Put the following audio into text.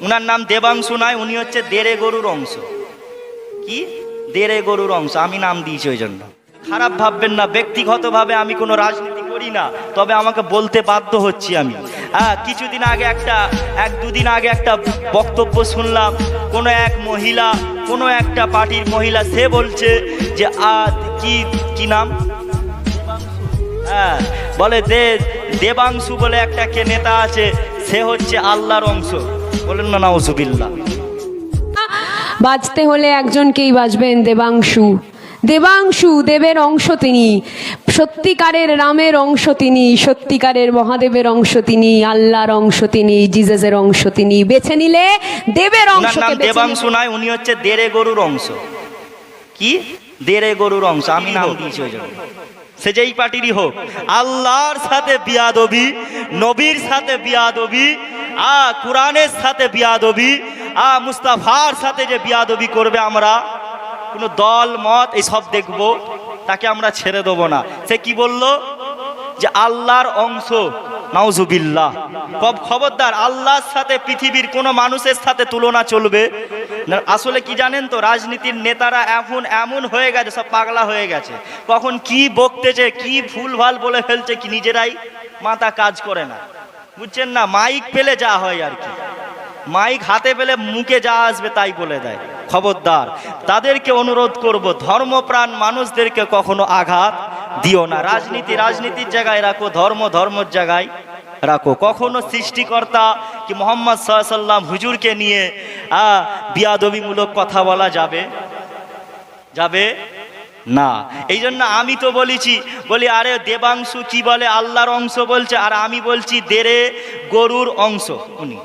উনার নাম দেবাংশু নয় উনি হচ্ছে দেরে গরুর অংশ। কি? দেরে গরুর অংশ, আমি নাম দিয়েছি ওই জন্য। খারাপ ভাববেন না, ব্যক্তিগতভাবে আমি কোনো রাজনীতি করি না, তবে আমাকে বলতে বাধ্য হচ্ছি আমি। হ্যাঁ কিছুদিন আগে একটা, এক দুদিন আগে একটা বক্তব্য শুনলাম, কোনো এক মহিলা, কোনো একটা পার্টির মহিলা, সে বলছে যে, আ, কি কি নাম? হ্যাঁ বলে দে, দেবাংশু বলে একটা কে নেতা আছে, সে হচ্ছে আল্লাহর অংশ। বলেন না নাউজুবিল্লাহ। বাঁচতে হলে একজনকেই বাঁচবেন দেবাংশু। দেবাংশু দেবের অংশ তিনি সত্যিকারের রামের অংশ তিনি সত্যিকারের মহাদেবের অংশ তিনি আল্লাহর অংশ তিনি জিজাসের অংশ তিনি। বেছে নিলে দেবের নাম দেবাংশু নয় উনি হচ্ছে দেরে গরুর অংশ। কি? দেরে গরুর অংশ আমি নাম দিয়েছি ওই জন্য। সে যেই পার্টিরই হোক আল্লাহর সাথে বিয়াদবি নবীর সাথে বিয়াদবি আ, কোরআনের সাথে বিয়াদবি, আ, মুস্তাফার সাথে যে বিয়াদবি করবে আমরা, কোনো দল, মত এইসব দেখব, তাকে আমরা ছেড়ে দেবো না। সে কি বলল? যে আল্লাহর অংশ, নাউজুবিল্লাহ। কব খবরদার, আল্লাহর সাথে পৃথিবীর কোনো মানুষের সাথে তুলনা চলবে? আসলে কি জানেন তো, রাজনীতির নেতারা এখন এমন হয়ে গেছে, সব পাগলা হয়ে গেছে। কখন কি বকতেছে, কি ভুলভাল বলে ফেলছে, কি নিজেরাই মাথা কাজ করে না। বুঝছেন না? মাইক পেলে যা হয় আর কি। মাইক হাতে পেলে মুখে যা আসবে তাই বলে দেয়। খবরদার। তাদেরকে অনুরোধ করব, ধর্মপ্রাণ মানুষদেরকে কখনো আঘাত দিও না। রাজনীতি রাজনীতির জায়গায় রাখো, ধর্ম ধর্মের জায়গায় রাখো। কখনো সৃষ্টিকর্তা কি মোহাম্মদ সাল্লাম হুজুরকে নিয়ে বিয়াদবিমূলক কথা বলা যাবে? যাবে? না এই জন্য আমি তো বলেছি, বলি, আরে দেবাংশু কি বলে? আল্লাহর অংশ বলছে, আর আমি বলছি দেরে গরুর অংশ উনি।